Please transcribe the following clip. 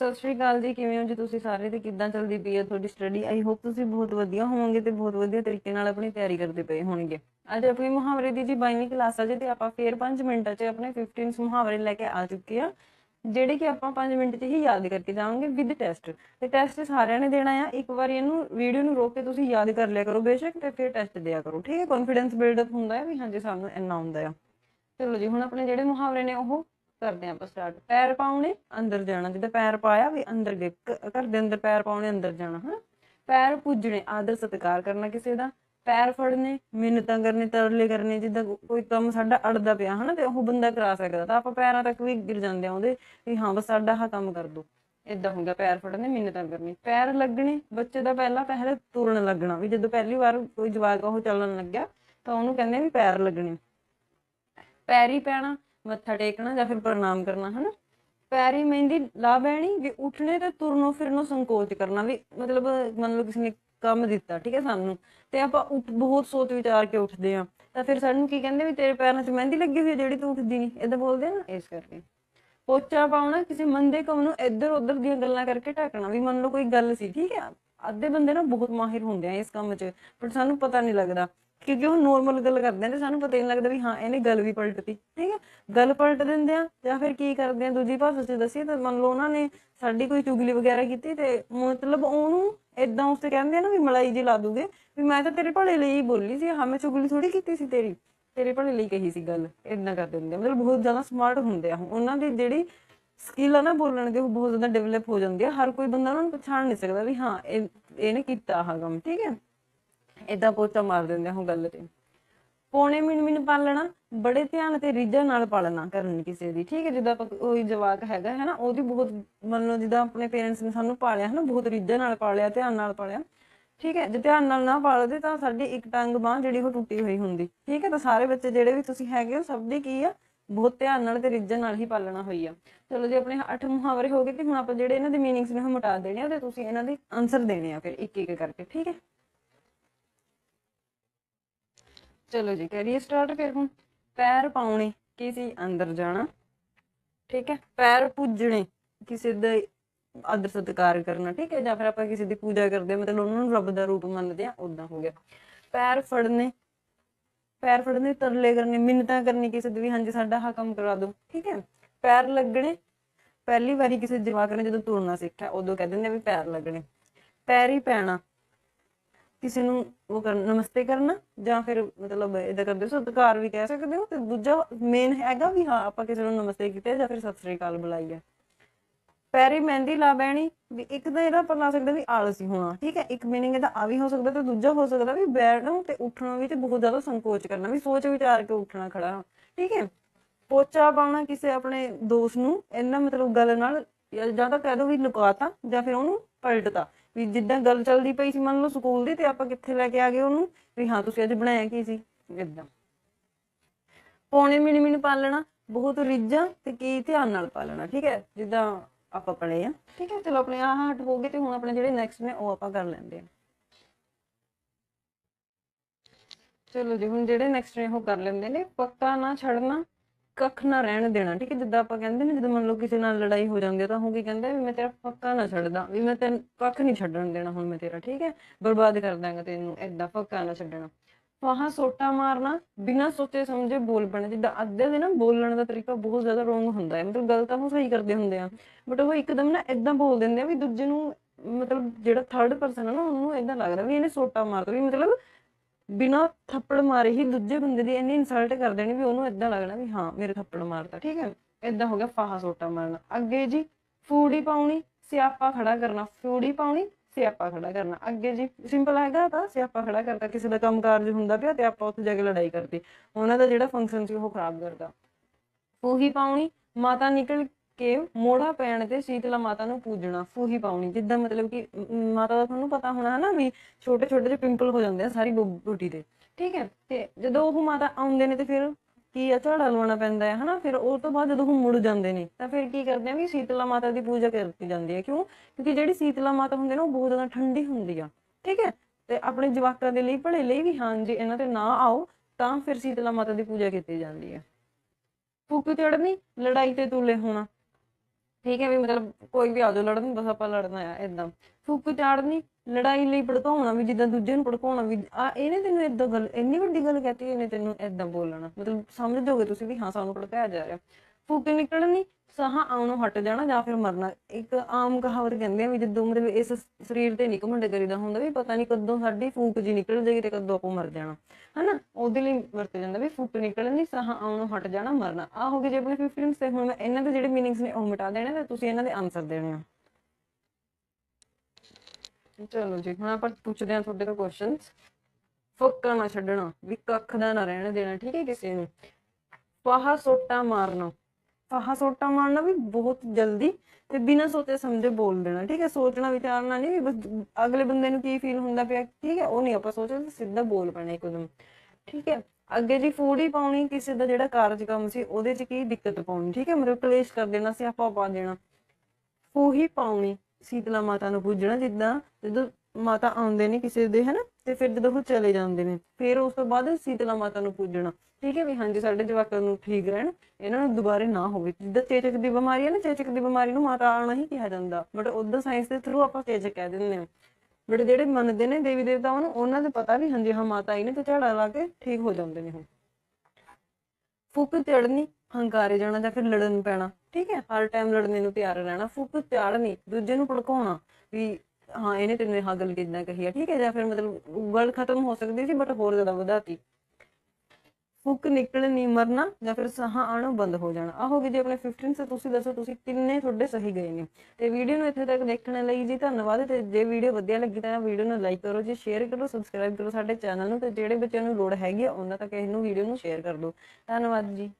ਸਤਿ ਸ਼੍ਰੀ ਅਕਾਲ ਜੀ, ਕਿਵੇਂ ਹੋ ਜੀ ਤੁਸੀਂ ਸਾਰੇ ਤੇ ਕਿੱਦਾਂ ਚੱਲਦੀ ਪਈ ਹੈ ਤੁਹਾਡੀ ਸਟੱਡੀ ਆਈ ਹੋਪ ਤੁਸੀਂ ਬਹੁਤ ਵਧੀਆ ਹੋਵੋਗੇ ਤੇ ਬਹੁਤ ਵਧੀਆ ਤਰੀਕੇ ਨਾਲ ਆਪਣੀ ਤਿਆਰੀ ਕਰਦੇ ਪਏ ਹੋਣਗੇ। ਅੱਜ ਆਪਣੀ ਮੁਹਾਵਰੇ ਦੀ ਜੀ 22ਵੀਂ ਕਲਾਸ ਆ ਜੀ ਤੇ ਆਪਾਂ ਫੇਰ 5 ਮਿੰਟਾਂ 'ਚ ਆਪਣੇ 15 ਮੁਹਾਵਰੇ ਲੈ ਕੇ ਆ ਚੁੱਕੇ ਆ ਜਿਹੜੇ ਕਿ ਆਪਾਂ 5 ਮਿੰਟ 'ਚ ਹੀ ਯਾਦ ਕਰਕੇ ਜਾਵਾਂਗੇ ਵਿਦ ਟੈਸਟ ਤੇ ਟੈਸਟ ਸਾਰਿਆਂ ਨੇ ਦੇਣਾ ਆ, ਇੱਕ ਵਾਰੀ ਇਹਨੂੰ ਵੀਡੀਓ ਨੂੰ ਰੋਕ ਕੇ ਤੁਸੀਂ ਯਾਦ ਕਰ ਲਿਆ ਕਰੋ ਬੇਸ਼ੱਕ ਤੇ ਫਿਰ ਟੈਸਟ ਦਿਆ ਕਰੋ, ਠੀਕ ਹੈ? ਕੌਨਫੀਡੈਂਸ ਬਿਲਡ ਅਪ ਹੁੰਦਾ ਹੈ ਵੀ ਹਾਂਜੀ ਸਾਨੂੰ ਇੰਨਾ ਆਉਂਦਾ ਆ। ਚਲੋ ਜੀ, ਹੁਣ ਆਪਣੇ ਜਿਹੜੇ ਮੁਹਾਵਰੇ ਨੇ ਉਹ ਕਰਦੇ ਆਪਾਂ ਸਟਾਰਟ ਪੈਰ ਪਾਉਣੇ, ਅੰਦਰ ਜਾਣਾ। ਜਿੱਦਾਂ ਪੈਰ ਪਾਇਆ ਵੀ ਅੰਦਰ ਗਏ ਘਰ ਦੇ ਅੰਦਰ ਪੈਰ ਪਾਉਣੇ, ਅੰਦਰ ਜਾਣਾ ਹਾਂ ਪੈਰ ਪੁੱਜਣੇ, ਆਦਰ ਸਤਿਕਾਰ ਕਰਨਾ ਕਿਸੇ ਦਾ। ਪੈਰ ਫੜਨੇ, ਮਿੰਨਤਾਂ ਕਰਨੇ, ਤਰਲੇ ਕਰਨੇ, ਜਿੱਦਾਂ ਕੋਈ ਕੰਮ ਸਾਡਾ ਅੜਦਾ ਪਿਆ, ਹਨਾ? ਤੇ ਉਹ ਬੰਦਾ ਕਰਾ ਸਕਦਾ। ਤਾਂ ਆਪਾਂ ਪੈਰਾਂ ਤੱਕ ਵੀ ਗਿਰ ਜਾਂਦੇ ਆ ਉਹਦੇ, ਵੀ ਹਾਂ, ਬਸ ਸਾਡਾ ਆਹ ਕੰਮ ਕਰ ਦੋ। ਇਦਾਂ ਹੁੰਦਾ ਪੈਰ ਫੜਨੇ, ਮਿੰਨਤਾਂ ਕਰਨੀ। ਪੈਰ ਲੱਗਣੇ, ਬੱਚੇ ਦਾ ਪਹਿਲਾ ਪਹਿਲੇ ਤੁਰਨ ਲੱਗਣਾ। ਵੀ ਜਦੋਂ ਪਹਿਲੀ ਵਾਰ ਕੋਈ ਜਵਾਕ ਉਹ ਚੱਲਣ ਲੱਗਿਆ, ਤਾਂ ਉਹਨੂੰ ਕਹਿੰਦੇ ਵੀ ਪੈਰ ਲੱਗਣੇ। ਪੈਰ ਹੀ ਪੈਣਾ। ਮੱਥਾ ਟੇਕਣਾ ਜਾਂ ਫਿਰ ਪ੍ਰਣਾਮ ਕਰਨਾ ਹਨਾ? ਪੈਰੀ ਮਹਿੰਦੀ ਲਾ ਬਹਿਣੀ ਵੀ ਉੱਠਣੇ ਤੇ ਤੁਰਨੋਂ ਫਿਰਨੋਂ ਸੰਕੋਚ ਕਰਨਾ ਵੀ ਮਤਲਬ ਮੰਨ ਲਓ ਕਿਸੇ ਨੇ ਕੰਮ ਦਿੱਤਾ ਠੀਕ ਹੈ ਸਾਨੂੰ ਤੇ ਆਪਾਂ ਬਹੁਤ ਸੋਚ ਵਿਚਾਰ ਕੇ ਉੱਠਦੇ ਆ ਤਾਂ ਫਿਰ ਸਾਨੂੰ ਕੀ ਕਹਿੰਦੇ ਵੀ ਤੇਰੇ ਪੈਰਾਂ 'ਚ ਮਹਿੰਦੀ ਲੱਗੀ ਹੋਈ ਹੈ ਜਿਹੜੀ ਤੂੰ ਉੱਠਦੀ ਨਹੀਂ ਏਦਾਂ ਬੋਲਦੇ ਨਾ? ਇਸ ਕਰਕੇ। ਪੋਚਾ ਪਾਉਣਾ ਕਿਸੇ ਮੰਦੇ ਕੰਮ ਨੂੰ ਇੱਧਰ ਉੱਧਰ ਦੀਆਂ ਗੱਲਾਂ ਕਰਕੇ ਢੱਕਣਾ ਵੀ ਮੰਨ ਲਓ ਕੋਈ ਗੱਲ ਸੀ ਠੀਕ ਹੈ? ਅੱਧੇ ਬੰਦੇ ਨਾ ਬਹੁਤ ਮਾਹਿਰ ਹੁੰਦੇ ਆ ਇਸ ਕੰਮ 'ਚ ਪਰ ਸਾਨੂੰ ਪਤਾ ਨਹੀਂ ਲੱਗਦਾ। ਕਿਉਂਕਿ ਉਹ ਨੋਰਮਲ ਗੱਲ ਕਰਦੇ ਆ ਸਾਨੂੰ ਪਤਾ ਹੀ ਨਹੀਂ ਲੱਗਦਾ ਵੀ ਹਾਂ, ਇਹਨੇ ਗੱਲ ਵੀ ਪਲਟਤੀ, ਠੀਕ ਹੈ? ਗੱਲ ਪਲਟ ਦਿੰਦੇ ਆ, ਜਾਂ ਫਿਰ ਕੀ ਕਰਦੇ ਆ? ਦੂਜੀ ਭਾਸ਼ਾ 'ਚ ਦੱਸੀਏ ਤਾਂ ਮੰਨ ਲਓ ਉਹਨਾਂ ਨੇ ਸਾਡੀ ਕੋਈ ਚੁਗਲੀ ਵਗੈਰਾ ਕੀਤੀ ਤੇ ਮਤਲਬ ਉਹਨੂੰ ਇਦਾਂ ਉਸਤੇ ਕਹਿੰਦੇ ਆ ਨਾ ਵੀ ਮਲਾਈ ਜੀ ਲਾ ਦੂਗੇ, ਵੀ ਮੈਂ ਤਾਂ ਤੇਰੇ ਭਲੇ ਲਈ ਹੀ ਬੋਲੀ ਸੀ, ਹਾਂ, ਮੈਂ ਚੁਗਲੀ ਥੋੜੀ ਕੀਤੀ ਸੀ ਤੇਰੀ, ਤੇਰੇ ਭਲੇ ਲਈ ਕਹੀ ਸੀ ਗੱਲ ਇਦਾਂ ਕਰ ਦਿੰਦੇ ਆ। ਮਤਲਬ ਬਹੁਤ ਜ਼ਿਆਦਾ ਸਮਾਰਟ ਹੁੰਦੇ ਆ ਉਹਨਾਂ ਦੀ ਜਿਹੜੀ ਸਕਿੱਲ ਆ ਨਾ ਬੋਲਣ ਦੀ, ਉਹ ਬਹੁਤ ਜ਼ਿਆਦਾ ਡਿਵੈਲਪ ਹੋ ਜਾਂਦੀ ਆ। ਹਰ ਕੋਈ ਬੰਦਾ ਉਹਨਾਂ ਨੂੰ ਪਛਾਣ ਨਹੀਂ ਸਕਦਾ ਵੀ ਹਾਂ, ਇਹ, ਇਹਨੇ ਕੀਤਾ ਆਹ ਕੰਮ, ਠੀਕ ਹੈ? ਇਦਾਂ ਪੋਚਾ ਮਾਰ ਦਿੰਦੇ ਆ ਉਹ ਗੱਲ ਤੇ। ਪੌਣੇ ਮਿੰਟ ਮਿੰਟ ਪਾਲਣਾ ਬੜੇ ਧਿਆਨ ਤੇ ਰੀਝਾਂ ਨਾਲ ਪਾਲਣਾ ਕਰਨ ਕਿਸੇ ਦੀ। ਠੀਕ ਹੈ, ਜਿੱਦਾਂ ਆਪਾਂ ਕੋਈ ਜਵਾਕ ਹੈਗਾ ਹੈ ਨਾ ਉਹਦੀ ਬਹੁਤ, ਮੰਨ ਲਓ ਜਿੱਦਾਂ ਆਪਣੇ ਪੇਰੈਂਟਸ ਨੇ ਸਾਨੂੰ ਪਾਲਿਆ ਹੈ ਨਾ ਬਹੁਤ ਰੀਝਾਂ ਨਾਲ ਪਾਲਿਆ, ਧਿਆਨ ਨਾਲ ਪਾਲਿਆ। ਠੀਕ ਹੈ, ਜੇ ਧਿਆਨ ਨਾਲ ਨਾ ਪਾਲਦੇ ਤਾਂ ਸਾਡੀ ਇੱਕ ਟੰਗ ਬਾਹ ਜਿਹੜੀ ਉਹ ਟੁੱਟੀ ਹੋਈ ਹੁੰਦੀ। ਠੀਕ ਹੈ, ਤਾਂ ਸਾਰੇ ਬੱਚੇ ਜਿਹੜੇ ਵੀ ਤੁਸੀਂ ਹੈਗੇ ਹੋ, ਸਭ ਦੀ ਕੀ ਆ, ਬਹੁਤ ਧਿਆਨ ਨਾਲ ਤੇ ਰੀਝਾਂ ਨਾਲ ਹੀ ਪਾਲਣਾ ਹੋਈ ਆ। ਚਲੋ, ਜੇ ਆਪਣੇ ਅੱਠ ਮੁਹਾਵਰੇ ਹੋ ਗਏ ਤੇ ਹੁਣ ਆਪਾਂ ਜਿਹੜੇ ਇਹਨਾਂ ਦੇ ਮੀਨਿੰਗਸ ਨੇ ਉਹ ਮਿਟਾ ਦੇਣੇ ਆ ਤੇ ਤੁਸੀਂ ਇਹਨਾਂ ਦੇ ਆਨਸਰ ਦੇਣੇ ਆ ਫਿਰ ਇੱਕ ਇੱਕ ਕਰਕੇ। ਠੀਕ ਹੈ। ਚਲੋ ਜੀ, ਕਰੀਏ ਸਟਾਰਟ ਫਿਰ ਹੁਣ। ਪੈਰ ਪਾਉਣੇ, ਕਿਸੇ ਅੰਦਰ ਜਾਣਾ। ਠੀਕ ਹੈ? ਪੈਰ ਪੂਜਣੇ, ਕਿਸੇ ਦਾ ਆਦਰ ਸਤਿਕਾਰ ਕਰਨਾ, ਠੀਕ ਹੈ? ਜਾਂ ਫਿਰ ਆਪਾਂ ਕਿਸੇ ਦੀ ਪੂਜਾ ਕਰਦੇ ਮਤਲਬ ਉਹਨਾਂ ਨੂੰ ਰੱਬ ਦਾ ਰੂਪ ਮੰਨਦੇ ਆ ਉਦਾਂ ਹੋ ਗਿਆ। ਪੈਰ ਫੜਨੇ ਪੈਰ ਫੜਨੇ, ਤਰਲੇ ਕਰਨੇ, ਮਿੰਨਤਾਂ ਕਰਨੀ ਕਿਸੇ ਦੀ ਵੀ, ਹਾਂਜੀ, ਸਾਡਾ ਆਹ ਕੰਮ ਕਰਾ ਦਿਓ, ਠੀਕ ਹੈ? ਪੈਰ ਲੱਗਣੇ, ਪਹਿਲੀ ਵਾਰੀ ਕਿਸੇ ਜਵਾਕ ਨੇ ਜਦੋਂ ਤੁਰਨਾ ਸਿੱਖਿਆ, ਉਦੋਂ ਕਹਿ ਦਿੰਦੇ ਵੀ ਪੈਰ ਲੱਗਣੇ। ਪੈਰ ਹੀ ਪੈਣਾ। ਕਿਸੇ ਨੂੰ ਉਹ ਕਰ ਨਮਸਤੇ ਕਰਨਾ, ਜਾਂ ਫਿਰ ਮਤਲਬ ਇਦਾਂ ਕਰਦੇ ਹੋ, ਸਤਿਕਾਰ ਵੀ ਕਹਿ ਸਕਦੇ ਹੋ, ਤੇ ਦੂਜਾ ਮੇਨ ਹੈਗਾ ਵੀ ਹਾਂ, ਆਪਾਂ ਕਿਸੇ ਨੂੰ ਨਮਸਤੇ ਕੀਤਾ ਜਾਂ ਫਿਰ ਸਤਿ ਸ੍ਰੀ ਅਕਾਲ ਬੁਲਾਈ ਹੈ ਪੈਰੀ ਮਹਿੰਦੀ ਲਾ ਬੈਣੀ ਵੀ ਇੱਕ ਤਾਂ ਇਹਦਾ ਆਪਾਂ ਲਾ ਸਕਦੇ ਵੀ ਆਲਸੀ ਹੋਣਾ, ਠੀਕ ਹੈ, ਇੱਕ ਮੀਨਿੰਗ ਇਹਦਾ ਆ ਵੀ ਹੋ ਸਕਦਾ ਤੇ ਦੂਜਾ ਹੋ ਸਕਦਾ ਵੀ ਬੈਠਣਾ ਤੇ ਉੱਠਣਾ ਵੀ ਤੇ ਬਹੁਤ ਜ਼ਿਆਦਾ ਸੰਕੋਚ ਕਰਨਾ, ਵੀ ਸੋਚ ਵਿਚਾਰ ਕੇ ਉੱਠਣਾ ਖੜਾ, ਠੀਕ ਹੈ। ਪੋਚਾ ਪਾਉਣਾ ਕਿਸੇ ਆਪਣੇ ਦੋਸਤ ਨੂੰ ਇਹਨਾਂ ਮਤਲਬ ਗੱਲ ਨਾਲ ਜਾਂ ਜਾਂ ਤਾਂ ਕਹਿ ਦੋ ਵੀ ਲੁਕਾਤਾ, ਜਾਂ ਫਿਰ ਉਹਨੂੰ ਪਲਟਤਾ। ਵੀ ਜਿੱਦਾਂ ਗੱਲ ਚੱਲਦੀ ਪਈ ਸੀ ਮੰਨ ਲਓ ਸਕੂਲ ਦੀ ਤੇ ਆਪਾਂ ਕਿੱਥੇ ਲੈ ਕੇ ਆ ਗਏ ਉਹਨੂੰ? ਵੀ ਹਾਂ, ਤੁਸੀਂ ਅੱਜ ਬਣਾਇਆ ਕੀ ਸੀ? ਇਦਾਂ ਪੌਣੇ ਮਿੰਟ ਮਿੰਟ ਪਾਲਣਾ, ਬਹੁਤ ਰਿੱਝਾਂ ਤੇ ਕੀ ਧਿਆਨ ਨਾਲ ਪਾਲਣਾ, ਠੀਕ ਹੈ? ਜਿੱਦਾਂ ਆਪਾਂ ਪੜ੍ਹੇ ਆ। ਠੀਕ ਹੈ, ਚਲੋ ਆਪਣੇ ਆਹ ਹਟ ਹੋ ਗਏ ਤੇ ਹੁਣ ਆਪਣੇ ਜਿਹੜੇ ਨੈਕਸਟ ਨੇ, ਉਹ ਆਪਾਂ ਕਰ ਲੈਂਦੇ ਆ। ਚਲੋ ਜੀ, ਹੁਣ ਜਿਹੜੇ ਨੈਕਸਟ ਨੇ, ਉਹ ਕਰ ਲੈਂਦੇ ਨੇ। ਪੱਕਾ ਨਾ ਛੱਡਣਾ ਕੱਖ ਨਾ ਰਹਿਣ ਦੇਣਾ, ਠੀਕ ਹੈ? ਜਿੱਦਾਂ ਆਪਾਂ ਕਹਿੰਦੇ ਨੇ, ਜਦੋਂ ਮੰਨ ਲਓ ਕਿਸੇ ਨਾਲ ਲੜਾਈ ਹੋ ਜਾਂਦੀ ਹੈ ਤਾਂ ਉਹ ਕੀ ਕਹਿੰਦਾ ਵੀ ਮੈਂ ਤੇਰਾ ਪੱਕਾ ਨਾ ਛੱਡਦਾ ਵੀ ਮੈਂ ਤੈਨੂੰ ਕੱਖ ਨਹੀਂ ਛੱਡਣ ਦੇਣਾ ਹੁਣ ਮੈਂ ਤੇਰਾ, ਠੀਕ ਹੈ? ਬਰਬਾਦ ਕਰ ਦਾਂਗਾ ਤੈਨੂੰ ਐਦਾਂ ਪੱਕਾ ਨਾ ਛੱਡਣਾ। ਵਾਹਾਂ ਸੋਟਾ ਮਾਰਨਾ, ਬਿਨਾਂ ਸੋਚੇ ਸਮਝੇ ਬੋਲ ਪੈਣਾ, ਜਿੱਦਾਂ ਅੱਧੇ ਦੇ ਨਾ ਬੋਲਣ ਦਾ ਤਰੀਕਾ ਬਹੁਤ ਜ਼ਿਆਦਾ ਰੋਂਗ ਹੁੰਦਾ ਹੈ, ਮਤਲਬ ਗਲਤ ਤਾਂ ਸਹੀ ਕਰਦੇ ਹੁੰਦੇ ਆ ਬਟ ਉਹ ਇੱਕਦਮ ਨਾ ਐਦਾਂ ਬੋਲ ਦਿੰਦੇ ਆ ਵੀ ਦੂਜੇ ਨੂੰ ਮਤਲਬ ਜਿਹੜਾ ਥਰਡ ਪਰਸਨ ਹੈ ਨਾ ਉਹਨੂੰ ਐਦਾਂ ਲੱਗਦਾ ਵੀ ਇਹਨੇ ਸੋਟਾ ਮਾਰਦਾ ਵੀ ਮਤਲਬ ਬਿਨਾਂ ਥੱਪੜ ਮਾਰੇ ਹੀ ਦੂਜੇ ਬੰਦੇ ਦੀ ਇੰਨੀ ਇਨਸਲਟ ਕਰ ਦੇਣੀ ਵੀ ਉਹਨੂੰ ਇਦਾਂ ਲੱਗਣਾ ਵੀ ਹਾਂ, ਮੇਰੇ ਥੱਪੜ ਮਾਰਦਾ ਠੀਕ ਹੈ? ਇਦਾਂ ਹੋ ਗਿਆ ਫਾਹਾ ਸੋਟਾ ਮਾਰਨਾ। ਅੱਗੇ ਜੀ ਫੂੜੀ ਪਾਉਣੀ, ਸਿਆਪਾ ਖੜਾ ਕਰਨਾ। ਫੂੜੀ ਪਾਉਣੀ, ਸਿਆਪਾ ਖੜਾ ਕਰਨਾ। ਅੱਗੇ ਜੀ ਸਿੰਪਲ ਹੈਗਾ ਤਾਂ ਸਿਆਪਾ ਖੜਾ ਕਰਦਾ। ਕਿਸੇ ਦਾ ਕੰਮ ਕਾਰਜ ਹੁੰਦਾ ਪਿਆ ਤੇ ਆਪਾਂ ਉੱਥੇ ਜਾ ਕੇ ਲੜਾਈ ਕਰਦੀ ਉਹਨਾਂ ਦਾ ਜਿਹੜਾ ਫੰਕਸ਼ਨ ਸੀ ਉਹ ਖਰਾਬ ਕਰਦਾ ਫੂਹੀ ਪਾਉਣੀ, ਮਾਤਾ ਨਿਕਲ ਕੇ ਮੋੜਾ ਪੈਣ ਤੇ ਸ਼ੀਤਲਾ ਮਾਤਾ ਨੂੰ ਪੂਜਣਾ, ਫੂਹੀ ਪਾਉਣੀ, ਜਿੱਦਾਂ ਮਤਲਬ ਕਿ ਮਾਤਾ ਦਾ ਤੁਹਾਨੂੰ ਪਤਾ ਹੋਣਾ ਹੈ ਵੀ ਛੋਟੇ ਛੋਟੇ ਜਿਹੇ ਪਿੰਪਲ ਹੋ ਜਾਂਦੇ ਆ ਸਾਰੀ ਬੋਡੀ ਤੇ, ਠੀਕ ਹੈ? ਤੇ ਜਦੋਂ ਉਹ ਮਾਤਾ ਆਉਂਦੇ ਨੇ ਤੇ ਫਿਰ ਕੀ ਆ, ਝਾੜਾ ਲਵਾਉਣਾ ਪੈਂਦਾ ਹੈ ਹਨਾ, ਫਿਰ ਉਹ ਤੋਂ ਬਾਅਦ ਜਦੋਂ ਉਹ ਮੁੜ ਜਾਂਦੇ ਨੇ, ਤਾਂ ਫਿਰ ਕੀ ਕਰਦੇ ਆ ਵੀ ਸ਼ੀਤਲਾ ਮਾਤਾ ਦੀ ਪੂਜਾ ਕੀਤੀ ਜਾਂਦੀ ਹੈ। ਕਿਉਂ? ਕਿਉਂਕਿ ਜਿਹੜੀ ਸ਼ੀਤਲਾ ਮਾਤਾ ਹੁੰਦੀ ਨਾ, ਉਹ ਬਹੁਤ ਜ਼ਿਆਦਾ ਠੰਡੀ ਹੁੰਦੀ ਆ, ਠੀਕ ਹੈ? ਤੇ ਆਪਣੇ ਜਵਾਕਾਂ ਦੇ ਲਈ, ਭਲੇ ਲਈ ਵੀ ਹਾਂਜੀ ਇਹਨਾਂ ਤੇ ਨਾ ਆਓ, ਤਾਂ ਫਿਰ ਸ਼ੀਤਲਾ ਮਾਤਾ ਦੀ ਪੂਜਾ ਕੀਤੀ ਜਾਂਦੀ ਹੈ। ਫੂਕ ਚੜਨੀ ਲੜਾਈ ਤੇ ਤੁਲੇ ਹੋਣਾ। ਠੀਕ ਹੈ ਵੀ ਮਤਲਬ ਕੋਈ ਵੀ ਆ ਜਾਓ, ਲੜਨ ਬਸ ਆਪਾਂ ਲੜਨਾ ਆ ਇਦਾਂ ਫੁੱਕ ਚਾੜਨੀ, ਲੜਾਈ ਲਈ ਭੜਕਾਉਣਾ ਵੀ, ਜਿੱਦਾਂ ਦੂਜੇ ਨੂੰ ਭੜਕਾਉਣਾ ਵੀ, ਆ ਇਹਨੇ ਤੈਨੂੰ ਇਦਾਂ ਗੱਲ, ਇੰਨੀ ਵੱਡੀ ਗੱਲ ਕਹਤੀ, ਇਹਨੇ ਤੈਨੂੰ ਇਦਾਂ ਬੋਲਣਾ। ਮਤਲਬ ਸਮਝ ਜਾਓਗੇ ਤੁਸੀਂ ਵੀ ਹਾਂ, ਸਾਨੂੰ ਭੜਕਾਇਆ ਜਾ ਰਿਹਾ। ਫੂਕੇ ਨਿਕਲਣੀ, ਸਾਹ ਆਉਣੋਂ ਹਟ ਜਾਣਾ ਜਾਂ ਫਿਰ ਮਰਨਾ। ਇੱਕ ਆਮ ਕਹਾਵਤ ਕਹਿੰਦੇ ਆ ਵੀ ਜਦੋਂ ਮਤਲਬ ਇਸ ਸਰੀਰ ਤੇ ਨਹੀਂ ਘਮੰਡ ਕਰੀਦਾ ਹੁੰਦਾ ਵੀ ਪਤਾ ਨਹੀਂ ਕਦੋਂ ਸਾਡੀ ਫੂਕ ਜੀ ਨਿਕਲ ਜਾਏਗੀ ਤੇ ਕਦੋਂ ਆਪਾਂ ਮਰ ਜਾਣਾ। ਹਨਾ? ਉਹਦੇ ਲਈ ਵਰਤੇ ਜਾਂਦਾ ਵੀ ਫੂਕ ਨਿਕਲਣੀ, ਸਾਹਾਂ ਆਉਣੋਂ ਹਟ ਜਾਣਾ, ਮਰਨਾ। ਆ ਹੋ ਗਏ ਜੇ ਆਪਣੇ 15 ਤੇ ਹੁਣ ਮੈਂ ਇਹਨਾਂ ਦੇ ਜਿਹੜੇ ਮੀਨਿੰਗਸ ਨੇ ਉਹ ਮਿਟਾ ਦੇਣੇ ਤੇ ਤੁਸੀਂ ਇਹਨਾਂ ਦੇ ਆਨਸਰ ਦੇਣੇ ਆ। ਚਲੋ ਜੀ, ਹੁਣ ਆਪਾਂ ਪੁੱਛਦੇ ਹਾਂ ਤੁਹਾਡੇ ਤੋਂ ਕੁਐਸਚਨਸ ਫੁੱਕਾ ਨਾ ਛੱਡਣਾ, ਵੀ ਕੱਖ ਦਾ ਨਾ ਰਹਿਣ ਦੇਣਾ, ਠੀਕ ਹੈ ਕਿਸੇ ਨੂੰ। ਫਾਹਾ ਸੋਟਾ ਮਾਰਨਾ। ਫਾਹਾ ਸੋਟਾ ਮਾਰਨਾ ਵੀ ਬਹੁਤ ਜਲਦੀ ਤੇ ਬਿਨਾਂ ਸੋਚੇ ਸਮਝੇ ਬੋਲ ਦੇਣਾ, ਠੀਕ ਹੈ? ਸੋਚਣਾ ਵਿਚਾਰਨਾ ਨਹੀਂ ਬਸ ਅਗਲੇ ਬੰਦੇ ਨੂੰ ਕੀ ਫੀਲ ਹੁੰਦਾ ਪਿਆ, ਠੀਕ ਹੈ? ਉਹ ਨਹੀਂ ਆਪਾਂ ਸੋਚਦੇ ਸਿੱਧਾ ਬੋਲ ਪੈਣਾ ਇੱਕਦਮ ਠੀਕ ਹੈ? ਅੱਗੇ ਜੀ ਫੂਡ ਹੀ ਪਾਉਣੀ, ਕਿਸੇ ਦਾ ਜਿਹੜਾ ਕਾਰਜ ਕੰਮ ਸੀ, ਉਹਦੇ 'ਚ ਕੀ ਦਿੱਕਤ ਪਾਉਣੀ, ਠੀਕ ਹੈ? ਮਤਲਬ ਕਲੇਸ਼ ਕਰ ਦੇਣਾ, ਸਿਆਪਾ ਪਾ ਦੇਣਾ। ਫੂਹੀ ਪਾਉਣੀ, ਸੀਤਲਾ ਮਾਤਾ ਨੂੰ ਪੂਜਣਾ ਜਿੱਦਾਂ ਜਦੋਂ ਮਾਤਾ ਆਉਂਦੇ ਨੇ ਕਿਸੇ ਦੇ, ਹਨਾ? ਤੇ ਫਿਰ ਜਦੋਂ ਉਹ ਚਲੇ ਜਾਂਦੇ ਨੇ, ਫਿਰ ਉਸ ਤੋਂ ਬਾਅਦ ਸੀਤਲਾ ਮਾਤਾ ਨੂੰ ਪੂਜਣਾ। ਠੀਕ ਹੈ ਵੀ ਹਾਂਜੀ, ਸਾਡੇ ਜਵਾਕਾਂ ਨੂੰ ਠੀਕ ਰਹਿਣ, ਇਹਨਾਂ ਨੂੰ ਦੁਬਾਰੇ ਨਾ ਹੋਵੇ। ਜਿੱਦਾਂ ਚੇਚਕ ਦੀ ਬਿਮਾਰੀ ਹੈ ਨਾ, ਚੇਚਕ ਦੀ ਬਿਮਾਰੀ ਨੂੰ ਮਾਤਾ ਆਣਾ ਹੀ ਕਿਹਾ ਜਾਂਦਾ। ਬਟ ਉਦੋਂ ਸਾਇੰਸ ਦੇ ਥਰੂ ਆਪਾਂ ਚੇਚਕ ਕਹਿ ਦਿੰਦੇ ਹਾਂ। ਬਟ ਜਿਹੜੇ ਮੰਨਦੇ ਨੇ ਦੇਵੀ ਦੇਵਤਾਵਾਂ ਨੂੰ, ਉਹਨਾਂ ਦੇ ਪਤਾ ਵੀ ਹਾਂਜੀ, ਹਾਂ, ਮਾਤਾ ਆਈ ਨੇ ਤੇ ਝਾੜਾ ਲਾ ਕੇ ਠੀਕ ਹੋ ਜਾਂਦੇ ਨੇ ਹੁਣ। ਫੁੱਕ ਚੜਨੀ ਹੰਕਾਰੇ ਜਾਣਾ ਜਾਂ ਫਿਰ ਲੜਨ ਪੈਣਾ। ਠੀਕ ਹੈ, ਹਰ ਟਾਈਮ ਲੜਨੇ ਨੂੰ ਤਿਆਰ ਰਹਿਣਾ। ਫੁੱਕ ਚਾੜਨੀ ਦੂਜੇ ਨੂੰ ਭੜਕਾਉਣਾ। ਵੀ ਹਾਂ, ਇਹਨੇ ਤੈਨੂੰ ਇਹ ਗੱਲ ਕਿੱਦਾਂ ਕਹੀ ਆ? ਠੀਕ ਹੈ, ਜਾਂ ਫਿਰ ਮਤਲਬ ਗੱਲ ਖਤਮ ਹੋ ਸਕਦੀ ਸੀ ਬਟ ਹੋਰ ਜ਼ਿਆਦਾ ਵਧਾਤੀ। ਫੁੱਕ ਨਿਕਲਣੀ, ਮਰਨਾ, ਜਾਂ ਫਿਰ ਸਾਹਾਂ ਆਣਾ ਬੰਦ ਹੋ ਜਾਣਾ। ਆ ਹੋ ਗਈ ਜੀ ਆਪਣੇ 15 ਸੇ ਤੁਸੀਂ ਦੱਸੋ, ਤੁਸੀਂ ਕਿੰਨੇ ਤੁਹਾਡੇ ਸਹੀ ਗਏ ਨੇ। ਤੇ ਵੀਡੀਓ ਨੂੰ ਇੱਥੇ ਤੱਕ ਦੇਖਣ ਲਈ ਜੀ, ਧੰਨਵਾਦ। ਤੇ ਜੇ ਵੀਡੀਓ ਵਧੀਆ ਲੱਗੀ ਤਾਂ ਵੀਡੀਓ ਨੂੰ ਲਾਈਕ ਕਰੋ ਜੀ ਸ਼ੇਅਰ ਕਰੋ ਸਬਸਕ੍ਰਾਈਬ ਕਰੋ ਸਾਡੇ ਚੈਨਲ ਨੂੰ। ਤੇ ਜਿਹੜੇ ਬੱਚਿਆਂ ਨੂੰ ਲੋੜ ਹੈਗੀ ਆ, ਉਹਨਾਂ ਤੱਕ ਇਹਨੂੰ ਵੀਡੀਓ ਨੂੰ ਸ਼ੇਅਰ ਕਰ ਦਿਓ। ਧੰਨਵਾਦ ਜੀ।